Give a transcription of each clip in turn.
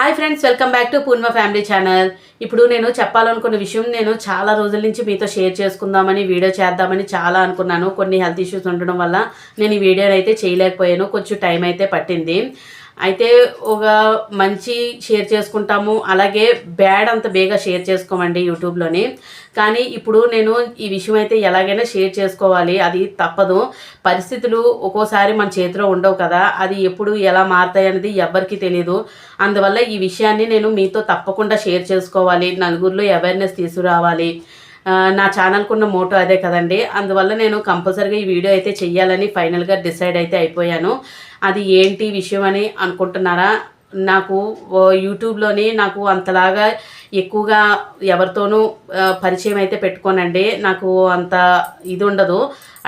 Hi friends welcome back to Purna family channel. ఇప్పుడు నేను చెప్పాలనుకున్న విషయం నేను చాలా రోజుల నుంచి మీతో షేర్ చేసుకుందామని వీడియో చేద్దామని చాలా అనుకున్నాను. కొన్ని హెల్త్ ఇష్యూస్ ఉండడం వల్ల నేను ఈ వీడియోని అయితే చేయలేకపోయాను. కొంచెం టైం అయితే పట్టింది. అయితే ఒక మంచి షేర్ చేసుకుంటాము. అలాగే బ్యాడ్ అంత బేగా షేర్ చేసుకోమండి యూట్యూబ్లోని. కానీ ఇప్పుడు నేను ఈ విషయం అయితే ఎలాగైనా షేర్ చేసుకోవాలి. అది తప్పదు. పరిస్థితులు ఒక్కోసారి మన చేతిలో ఉండవు కదా. అది ఎప్పుడు ఎలా మారుతాయి అనేది ఎవ్వరికీ తెలియదు అందువల్ల ఈ విషయాన్ని నేను మీతో తప్పకుండా షేర్ చేసుకోవాలి. నలుగురిలో అవేర్నెస్ తీసుకురావాలి. నా ఛానల్కి ఉన్న మోటో అదే కదండి. అందువల్ల నేను కంపల్సరీగా ఈ వీడియో అయితే చెయ్యాలని ఫైనల్గా డిసైడ్ అయితే అయిపోయాను. అది ఏంటి విషయం అని అనుకుంటున్నారా? నాకు యూట్యూబ్లోనే యూట్యూబ్లోని నాకు అంతలాగా ఎక్కువగా ఎవరితోనూ పరిచయం అయితే పెట్టుకోనండి. నాకు అంత ఇది ఉండదు.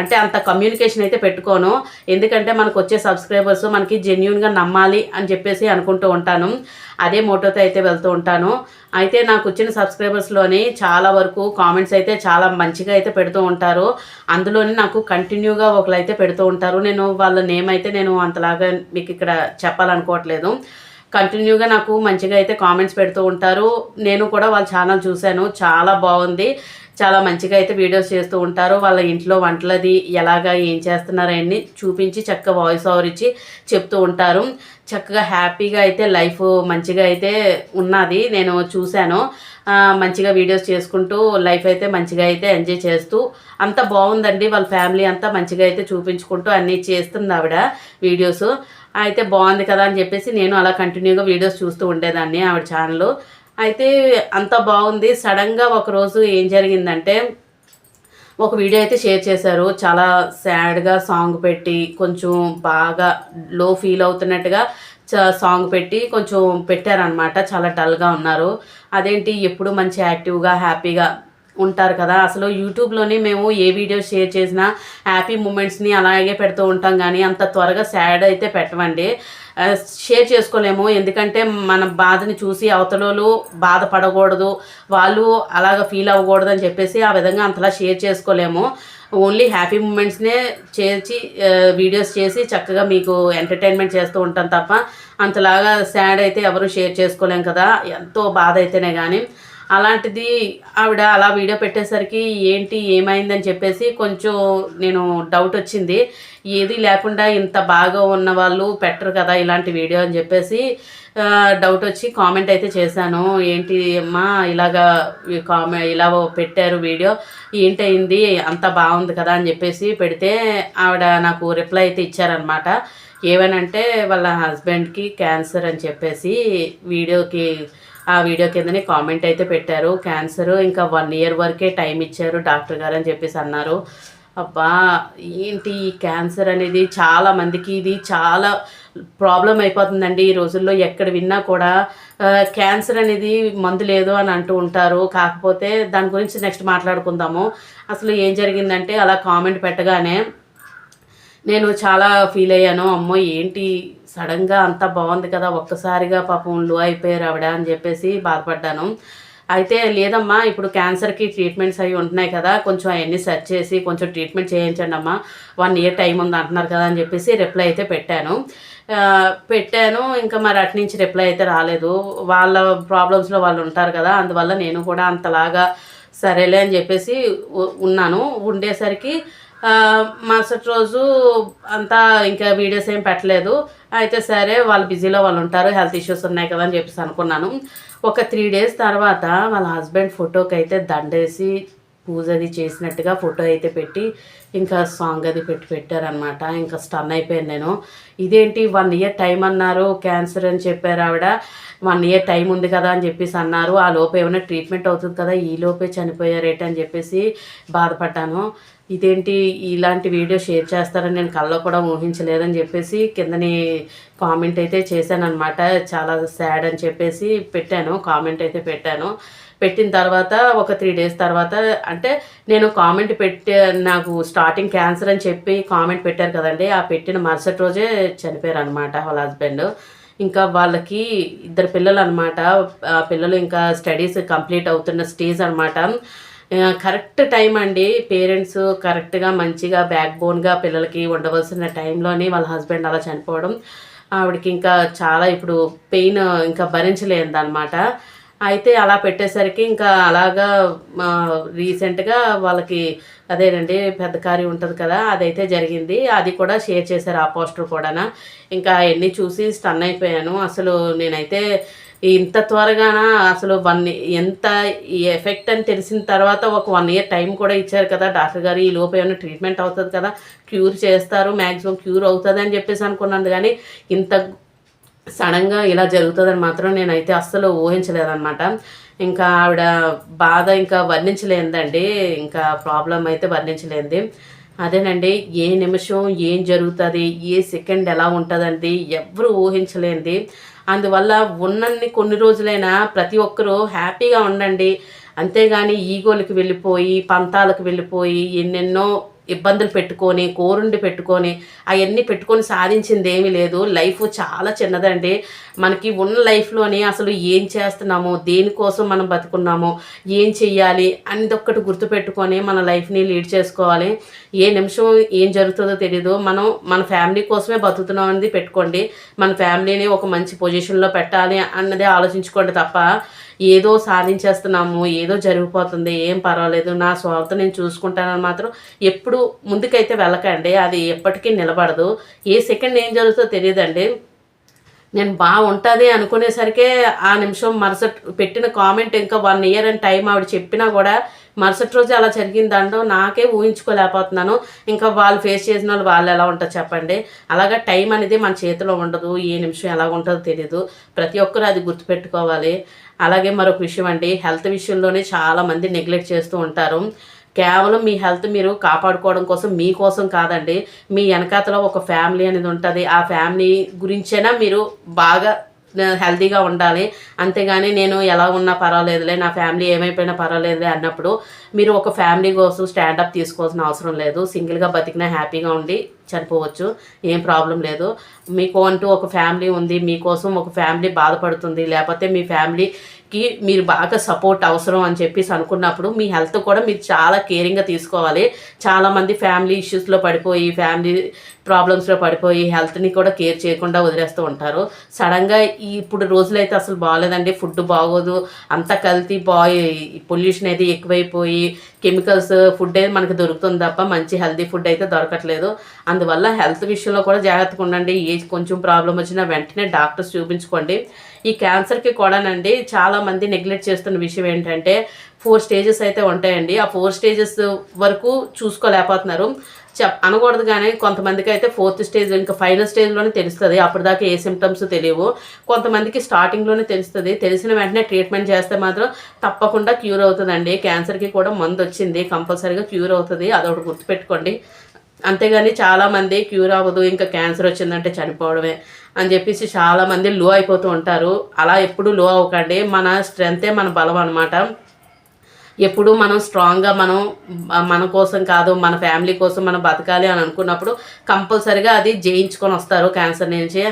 అంటే అంత కమ్యూనికేషన్ అయితే పెట్టుకోను. ఎందుకంటే మనకు వచ్చే సబ్స్క్రైబర్స్ మనకి జెన్యున్గా నమ్మాలి అని చెప్పేసి అనుకుంటూ ఉంటాను. అదే మోటోతో అయితే వెళ్తూ ఉంటాను. అయితే నాకు వచ్చిన సబ్స్క్రైబర్స్లోని చాలా వరకు కామెంట్స్ అయితే చాలా మంచిగా అయితే పెడుతూ ఉంటారు. అందులోని నాకు కంటిన్యూగా ఒకరు అయితే పెడుతూ ఉంటారు. నేను వాళ్ళ నేమ్ అయితే నేను అంతలాగా మీకు ఇక్కడ చెప్పాలనుకోవట్లేదు. కంటిన్యూగా నాకు మంచిగా అయితే కామెంట్స్ పెడుతూ ఉంటారు. నేను కూడా వాళ్ళ ఛానల్ చూశాను. చాలా బాగుంది. చాలా మంచిగా అయితే వీడియోస్ చేస్తూ ఉంటారు. వాళ్ళ ఇంట్లో వంటలది ఎలాగా ఏం చేస్తున్నారో అన్ని చూపించి చక్కగా వాయిస్ ఓవర్ ఇచ్చి చెప్తూ ఉంటారు. చక్కగా హ్యాపీగా అయితే లైఫ్ మంచిగా అయితే ఉన్నది. నేను చూశాను. మంచిగా వీడియోస్ చేసుకుంటూ లైఫ్ అయితే మంచిగా అయితే ఎంజాయ్ చేస్తూ అంత బాగుందండి. వాళ్ళ ఫ్యామిలీ అంతా మంచిగా అయితే చూపించుకుంటూ అన్నీ చేస్తుంది ఆవిడ వీడియోస్. అయితే బాగుంది కదా అని చెప్పేసి నేను అలా కంటిన్యూగా వీడియోస్ చూస్తూ ఉండేదాన్ని ఆవిడ ఛానల్ అయితే అంత బాగుంది. సడన్గా ఒకరోజు ఏం జరిగిందంటే ఒక వీడియో అయితే షేర్ చేశారు. చాలా సాడ్గా సాంగ్ పెట్టి కొంచెం బాగా లో ఫీల్ అవుతున్నట్టుగా చ- సాంగ్ పెట్టి కొంచెం పెట్టారనమాట చాలా డల్గా ఉన్నారు. అదేంటి? ఎప్పుడు మంచి యాక్టివ్గా హ్యాపీగా ఉంటారు కదా. అసలు యూట్యూబ్లోనే మేము ఏ వీడియో షేర్ చేసినా హ్యాపీ మూమెంట్స్ని అలాగే పెడుతూ ఉంటాం కానీ అంత త్వరగా సాడ్ అయితే పెట్టమండి. షేర్ చేసుకోలేము. ఎందుకంటే మన బాధని చూసి అవతలోళ్ళు బాధపడకూడదు. వాళ్ళు అలాగ ఫీల్ అవ్వకూడదు అని చెప్పేసి ఆ విధంగా అంతలా షేర్ చేసుకోలేము. ఓన్లీ హ్యాపీ మూమెంట్స్నే చేర్చి వీడియోస్ చేసి చక్కగా మీకు ఎంటర్టైన్మెంట్ చేస్తూ ఉంటాం తప్ప అంతలాగా సాడ్ అయితే ఎవరు షేర్ చేసుకోలేం కదా. ఎంతో బాధ అయితేనే కానీ అలాంటిది ఆవిడ అలా వీడియో పెట్టేసరికి ఏంటి ఏమైందని చెప్పేసి కొంచెం నేను డౌట్ వచ్చింది. ఏది లేకుండా ఇంత బాగా ఉన్న వాళ్ళు పెట్టరు కదా ఇలాంటి వీడియో అని చెప్పేసి డౌట్ వచ్చి కామెంట్ అయితే చేశాను. ఏంటి అమ్మా ఇలాగా కామె ఇలా పెట్టారు వీడియో ఏంటయింది అంత బాగుంది కదా అని చెప్పేసి పెడితే ఆవిడ నాకు రిప్లై అయితే ఇచ్చారనమాట ఏమనంటే వాళ్ళ హస్బెండ్కి క్యాన్సర్ అని చెప్పేసి వీడియోకి ఆ వీడియో కిందనే కామెంట్ అయితే పెట్టారు. క్యాన్సర్ ఇంకా వన్ ఇయర్ వరకే టైం ఇచ్చారు డాక్టర్ గారు అని చెప్పేసి అన్నారు. అబ్బా ఏంటి ఈ క్యాన్సర్ అనేది? చాలా మందికి ఇది చాలా ప్రాబ్లం అయిపోతుందండి. ఈ రోజుల్లో ఎక్కడ విన్నా కూడా క్యాన్సర్ అనేది మందు లేదు అని అంటూ ఉంటారు. కాకపోతే దాని గురించి నెక్స్ట్ మాట్లాడుకుందాము. అసలు ఏం జరిగిందంటే అలా కామెంట్ పెట్టగానే నేను చాలా ఫీల్ అయ్యాను. అమ్మో ఏంటి? సడన్గా అంతా బాగుంది కదా ఒక్కసారిగా పాపం లో అయిపోయారు ఆవిడ అని చెప్పేసి బాధపడ్డాను. అయితే లేదమ్మా ఇప్పుడు క్యాన్సర్కి ట్రీట్మెంట్స్ అవి ఉంటున్నాయి కదా కొంచెం అవన్నీ సెర్చ్ చేసి కొంచెం ట్రీట్మెంట్ చేయించండి అమ్మా. వన్ ఇయర్ టైం ఉంది అంటున్నారు కదా అని చెప్పేసి రిప్లై అయితే పెట్టాను. పెట్టాను ఇంకా మరి అటు నుంచి రిప్లై అయితే రాలేదు. వాళ్ళ ప్రాబ్లమ్స్లో వాళ్ళు ఉంటారు కదా అందువల్ల నేను కూడా అంతలాగా సరేలే అని చెప్పేసి ఉన్నాను. ఉండేసరికి మరుసటి రోజు అంతా ఇంకా వీడియోస్ ఏం పెట్టలేదు. అయితే సరే వాళ్ళు బిజీలో వాళ్ళు ఉంటారు హెల్త్ ఇష్యూస్ ఉన్నాయి కదా అని చెప్పేసి అనుకున్నాను. ఒక త్రీ డేస్ తర్వాత వాళ్ళ హస్బెండ్ ఫోటోకి అయితే దండేసి పూజ అది చేసినట్టుగా ఫోటో అయితే పెట్టి ఇంకా సాంగ్ అది పెట్టి పెట్టారనమాట ఇంకా స్టన్ అయిపోయాను నేను. ఇదేంటి వన్ ఇయర్ టైం అన్నారు క్యాన్సర్ అని చెప్పారు ఆవిడ. వన్ ఇయర్ టైం ఉంది కదా అని చెప్పేసి అన్నారు. ఆ లోపు ఏమైనా ట్రీట్మెంట్ అవుతుంది కదా ఈ లోపే చనిపోయారేట అని చెప్పేసి బాధపడ్డాను. ఇదేంటి ఇలాంటి వీడియో షేర్ చేస్తారని నేను కళ్ళలో కూడా ఊహించలేదని చెప్పేసి కిందని కామెంట్ అయితే చేశాను అనమాట చాలా సాడ్ అని చెప్పేసి పెట్టాను కామెంట్ అయితే పెట్టాను. పెట్టిన తర్వాత ఒక త్రీ డేస్ తర్వాత అంటే నేను కామెంట్ పెట్టే నాకు స్టార్టింగ్ క్యాన్సర్ అని చెప్పి కామెంట్ పెట్టారు కదండి. ఆ పెట్టిన మరుసటి రోజే చనిపోయారు అనమాట వాళ్ళ హస్బెండ్ ఇంకా వాళ్ళకి ఇద్దరు పిల్లలు అనమాట పిల్లలు ఇంకా స్టడీస్ కంప్లీట్ అవుతున్న స్టేజ్ అనమాట కరెక్ట్ టైం అండి. పేరెంట్స్ కరెక్ట్గా మంచిగా బ్యాక్ బోన్గా పిల్లలకి ఉండవలసిన టైంలోనే వాళ్ళ హస్బెండ్ అలా చనిపోవడం ఆవిడకి ఇంకా చాలా ఇప్పుడు పెయిన్ ఇంకా భరించలేదన్నమాట. అయితే అలా పెట్టేసరికి ఇంకా అలాగా రీసెంట్గా వాళ్ళకి అదేనండి పెద్ద కార్యం ఉంటుంది కదా అదైతే జరిగింది. అది కూడా షేర్ చేశారు ఆ పోస్టర్ కూడా ఇంకా అవన్నీ చూసి స్టన్ అయిపోయాను. అసలు నేనైతే ఇంత త్వరగానా? అసలు వన్ ఎంత ఎఫెక్ట్ అని తెలిసిన తర్వాత ఒక వన్ ఇయర్ టైం కూడా ఇచ్చారు కదా. డాక్టర్ గారు ఈ లోపు ఏమైనా ట్రీట్మెంట్ అవుతుంది కదా? క్యూర్ చేస్తారు మ్యాక్సిమం క్యూర్ అవుతుంది అని చెప్పేసి అనుకున్నాను. కానీ ఇంత సడన్గా ఇలా జరుగుతుందని మాత్రం నేనైతే అస్సలు ఊహించలేదన్నమాట. ఇంకా ఆవిడ బాధ ఇంకా వర్ణించలేదండి. ఇంకా ప్రాబ్లం అయితే వర్ణించలేంది అదేనండి ఏ నిమిషం ఏం జరుగుతుంది? ఏ సెకండ్ ఎలా ఉంటుందండి? ఎవరు ఊహించలేంది అందువల్ల ఉన్నన్ని కొన్ని రోజులైనా ప్రతి ఒక్కరూ హ్యాపీగా ఉండండి. అంతేగాని ఈగోలకు వెళ్ళిపోయి పంతాలకు వెళ్ళిపోయి ఎన్నెన్నో ఇబ్బందులు పెట్టుకొని కోరుండి పెట్టుకొని అవన్నీ పెట్టుకొని సాధించింది ఏమీ లేదు. లైఫ్ చాలా చిన్నదండి. మనకి ఉన్న లైఫ్లోనే అసలు ఏం చేస్తున్నామో దేనికోసం మనం బతుకున్నామో ఏం చెయ్యాలి ఒక్కటి గుర్తుపెట్టుకొని మన లైఫ్ని లీడ్ చేసుకోవాలి. ఏ నిమిషం ఏం జరుగుతుందో తెలీదు. మనం మన ఫ్యామిలీ కోసమే బతుకుతున్నాం అనేది పెట్టుకోండి. మన ఫ్యామిలీని ఒక మంచి పొజిషన్లో పెట్టాలి అన్నదే ఆలోచించుకోండి తప్ప ఏదో సాధించేస్తున్నాము ఏదో జరిగిపోతుంది ఏం పర్వాలేదు నా స్వార్థ నేను చూసుకుంటానని మాత్రం ఎప్పుడు ముందుకైతే వెళ్ళకండి. అది ఎప్పటికీ నిలబడదు. ఏ సెకండ్ ఏం జరుగుతుందో తెలియదండి. నేను బాగుంటుంది అనుకునేసరికే ఆ నిమిషం మరుసటి పెట్టిన కామెంట్ ఇంకా వన్ ఇయర్ అని టైం ఆవిడ చెప్పినా కూడా మరుసటి రోజు అలా జరిగిందంటో నాకే ఊహించుకోలేకపోతున్నాను. ఇంకా వాళ్ళు ఫేస్ చేసిన వాళ్ళు వాళ్ళు ఎలా ఉంటారు చెప్పండి. అలాగా టైం అనేది మన చేతిలో ఉండదు. ఏ నిమిషం ఎలా ఉంటుందో తెలియదు ప్రతి ఒక్కరు అది గుర్తుపెట్టుకోవాలి. అలాగే మరొక విషయం అండి. హెల్త్ విషయంలోనే చాలామంది నెగ్లెక్ట్ చేస్తూ ఉంటారు. కేవలం మీ హెల్త్ మీరు కాపాడుకోవడం కోసం మీకోసం కాదండి. మీ వెనకాతలో ఒక ఫ్యామిలీ అనేది ఉంటుంది. ఆ ఫ్యామిలీ గురించైనా మీరు బాగా హెల్తీగా ఉండాలి. అంతేగాని నేను ఎలా ఉన్నా పర్వాలేదులే నా ఫ్యామిలీ ఏమైపోయినా పర్వాలేదులే అన్నప్పుడు మీరు ఒక ఫ్యామిలీ కోసం స్టాండప్ తీసుకోవాల్సిన అవసరం లేదు. సింగిల్గా బతికినా హ్యాపీగా ఉండి చనిపోవచ్చు. ఏం ప్రాబ్లం లేదు. మీకు అంటూ ఒక ఫ్యామిలీ ఉంది మీకోసం ఒక ఫ్యామిలీ బాధపడుతుంది లేకపోతే మీ ఫ్యామిలీకి మీరు బాగా సపోర్ట్ అవసరం అని చెప్పేసి అనుకున్నప్పుడు మీ హెల్త్ కూడా మీరు చాలా కేరింగ్గా తీసుకోవాలి. చాలామంది ఫ్యామిలీ ఇష్యూస్లో పడిపోయి ఫ్యామిలీ ప్రాబ్లమ్స్లో పడిపోయి హెల్త్ని కూడా కేర్ చేయకుండా వదిలేస్తూ ఉంటారు. సడన్గా ఇప్పుడు రోజులైతే అసలు బాగాలేదండి ఫుడ్ బాగోదు అంతా కల్తీ బాయ్ పొల్యూషన్ అయితే ఎక్కువైపోయి కెమికల్స్ ఫుడ్ అయితే మనకి దొరుకుతుంది తప్ప మంచి హెల్తీ ఫుడ్ అయితే దొరకట్లేదు. అందువల్ల హెల్త్ విషయంలో కూడా జాగ్రత్తగా ఉండండి. ఏ కొంచెం ప్రాబ్లం వచ్చినా వెంటనే డాక్టర్స్ చూపించుకోండి. ఈ క్యాన్సర్కి కూడానండి చాలామంది నెగ్లెక్ట్ చేస్తున్న విషయం ఏంటంటే ఫోర్ స్టేజెస్ అయితే ఉంటాయండి. ఆ ఫోర్ స్టేజెస్ వరకు చూసుకోలేకపోతున్నారు. చెప్ అనకూడదు కానీ కొంతమందికి అయితే ఫోర్త్ స్టేజ్ ఇంకా ఫైనల్ స్టేజ్లోనే తెలుస్తుంది. అప్పటిదాకా ఏ సిమ్టమ్స్ తెలియవు. కొంతమందికి స్టార్టింగ్లోనే తెలుస్తుంది. తెలిసిన వెంటనే ట్రీట్మెంట్ చేస్తే మాత్రం తప్పకుండా క్యూర్ అవుతుందండి. క్యాన్సర్కి కూడా మందు వచ్చింది. కంపల్సరీగా క్యూర్ అవుతుంది. అదొకటి గుర్తుపెట్టుకోండి. అంతేగాని చాలామంది క్యూర్ అవ్వదు ఇంకా క్యాన్సర్ వచ్చిందంటే చనిపోవడమే అని చెప్పేసి చాలామంది లో అయిపోతూ ఉంటారు. అలా ఎప్పుడు లో అవ్వకండి. మన స్ట్రెంతే మన బలం అనమాట ఎప్పుడు మనం స్ట్రాంగ్గా మనం మన కోసం కాదు మన ఫ్యామిలీ కోసం మనం బతకాలి అని అనుకున్నప్పుడు కంపల్సరిగా అది జయించుకొని వస్తారు క్యాన్సర్ నుంచి.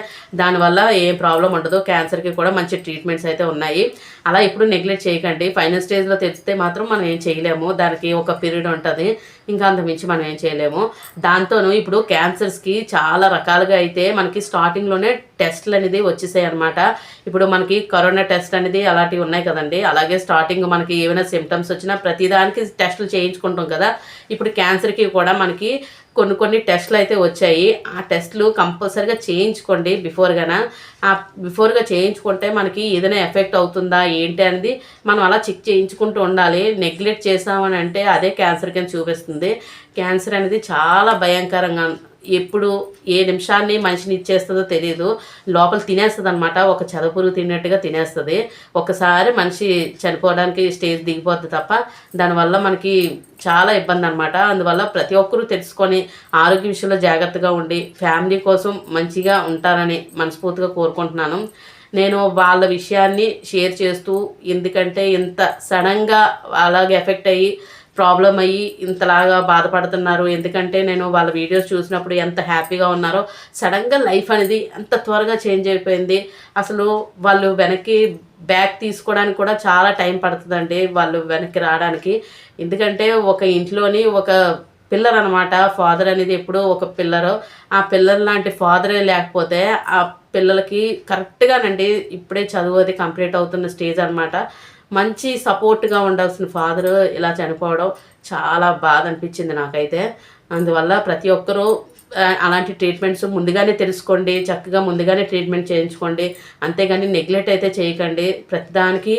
దానివల్ల ఏం ప్రాబ్లం ఉండదు. క్యాన్సర్కి కూడా మంచి ట్రీట్మెంట్స్ అయితే ఉన్నాయి. అలా ఎప్పుడు నెగ్లెక్ట్ చేయకండి. ఫైనల్ స్టేజ్లో తెచ్చితే మాత్రం మనం ఏం చేయలేము. దానికి ఒక పీరియడ్ ఉంటుంది. ఇంకా అంతమించి మనం ఏం చేయలేము. దాంతోనూ ఇప్పుడు క్యాన్సర్స్కి చాలా రకాలుగా అయితే మనకి స్టార్టింగ్లోనే టెస్ట్లు అనేది వచ్చేసాయి అనమాట ఇప్పుడు మనకి కరోనా టెస్ట్ అనేది అలాంటివి ఉన్నాయి కదండి. అలాగే స్టార్టింగ్ మనకి ఏమైనా సిమ్టమ్స్ వచ్చినా ప్రతిదానికి టెస్టులు చేయించుకుంటాం కదా. ఇప్పుడు క్యాన్సర్కి కూడా మనకి కొన్ని కొన్ని టెస్ట్లు అయితే వచ్చాయి. ఆ టెస్ట్లు కంపల్సరీగా చేయించుకోండి బిఫోర్గాన ఆ బిఫోర్గా చేయించుకుంటే మనకి ఏదైనా ఎఫెక్ట్ అవుతుందా ఏంటి అనేది మనం అలా చెక్ చేయించుకుంటూ ఉండాలి. నెగ్లెక్ట్ చేసామని అంటే అదే క్యాన్సర్ కింద చూపిస్తుంది. క్యాన్సర్ అనేది చాలా భయంకరంగా ఎప్పుడు ఏ నిమిషాన్ని మనిషిని ఇచ్చేస్తుందో తెలియదు లోపల తినేస్తుంది అనమాట ఒక చదపురుగు తిన్నట్టుగా తినేస్తుంది. ఒకసారి మనిషి చనిపోవడానికి స్టేజ్ దిగిపోద్ది తప్ప దానివల్ల మనకి చాలా ఇబ్బంది అనమాట అందువల్ల ప్రతి ఒక్కరూ తెలుసుకొని ఆరోగ్య విషయంలో జాగ్రత్తగా ఉండి ఫ్యామిలీ కోసం మంచిగా ఉంటారని మనస్ఫూర్తిగా కోరుకుంటున్నాను. నేను వాళ్ళ విషయాన్ని షేర్ చేస్తూ ఎందుకంటే ఇంత సడన్గా అలాగే ఎఫెక్ట్ అయ్యి ప్రాబ్లం అయ్యి ఇంతలాగా బాధపడుతున్నారు. ఎందుకంటే నేను వాళ్ళ వీడియోస్ చూసినప్పుడు ఎంత హ్యాపీగా ఉన్నారో సడన్గా లైఫ్ అనేది ఎంత త్వరగా చేంజ్ అయిపోయింది. అసలు వాళ్ళు వెనక్కి బ్యాక్ తీసుకోవడానికి కూడా చాలా టైం పడుతుందండి వాళ్ళు వెనక్కి రావడానికి. ఎందుకంటే ఒక ఇంట్లోని ఒక పిల్లర్ అనమాట ఫాదర్ అనేది ఎప్పుడూ ఒక పిల్లరు. ఆ పిల్లర్ లాంటి ఫాదరే లేకపోతే ఆ పిల్లలకి కరెక్ట్గానండి ఇప్పుడే చదువు అది కంప్లీట్ అవుతున్న స్టేజ్ అనమాట మంచి సపోర్ట్గా ఉండాల్సిన ఫాదర్ ఇలా చనిపోవడం చాలా బాధ అనిపించింది నాకైతే. అందువల్ల ప్రతి ఒక్కరూ అలాంటి ట్రీట్మెంట్స్ ముందుగానే తెలుసుకోండి చక్కగా ముందుగానే ట్రీట్మెంట్ చేయించుకోండి. అంతేగాని నెగ్లెక్ట్ అయితే చేయకండి. ప్రతిదానికి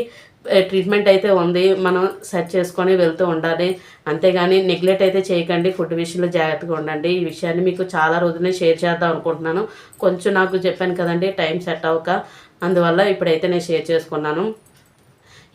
ట్రీట్మెంట్ అయితే ఉంది. మనం సెర్చ్ చేసుకొని వెళ్తూ ఉండాలి. అంతేగాని నెగ్లెక్ట్ అయితే చేయకండి. ఫుడ్ విషయంలో జాగ్రత్తగా ఉండండి. ఈ విషయాన్ని మీకు చాలా రోజునే షేర్ చేద్దాం అనుకుంటున్నాను. కొంచెం నాకు చెప్పాను కదండి టైం సెట్ అవ్వక. అందువల్ల ఇప్పుడైతే నేను షేర్ చేసుకున్నాను.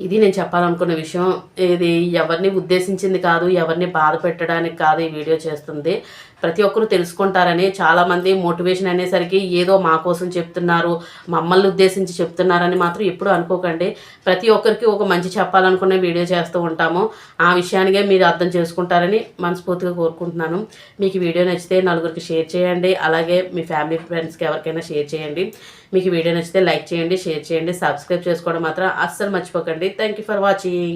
ఇది నేను చెప్పాలనుకున్న విషయం. ఇది ఎవరిని ఉద్దేశించింది కాదు ఎవరిని బాధ పెట్టడానికి కాదు ఈ వీడియో చేస్తుంది. ప్రతి ఒక్కరు తెలుసుకుంటారని చాలామంది మోటివేషన్ అనేసరికి ఏదో మా కోసం చెప్తున్నారు మమ్మల్ని ఉద్దేశించి చెప్తున్నారని మాత్రం ఎప్పుడు అనుకోకండి. ప్రతి ఒక్కరికి ఒక మంచి చెప్పాలనుకునే వీడియో చేస్తూ ఉంటాము. ఆ విషయానికే మీరు అర్థం చేసుకుంటారని మనస్ఫూర్తిగా కోరుకుంటున్నాను. మీకు వీడియో నచ్చితే నలుగురికి షేర్ చేయండి. అలాగే మీ ఫ్యామిలీ ఫ్రెండ్స్కి ఎవరికైనా షేర్ చేయండి. మీకు వీడియో నచ్చితే లైక్ చేయండి షేర్ చేయండి సబ్స్క్రైబ్ చేసుకోవడం మాత్రం అస్సలు మర్చిపోకండి. Thank you for watching.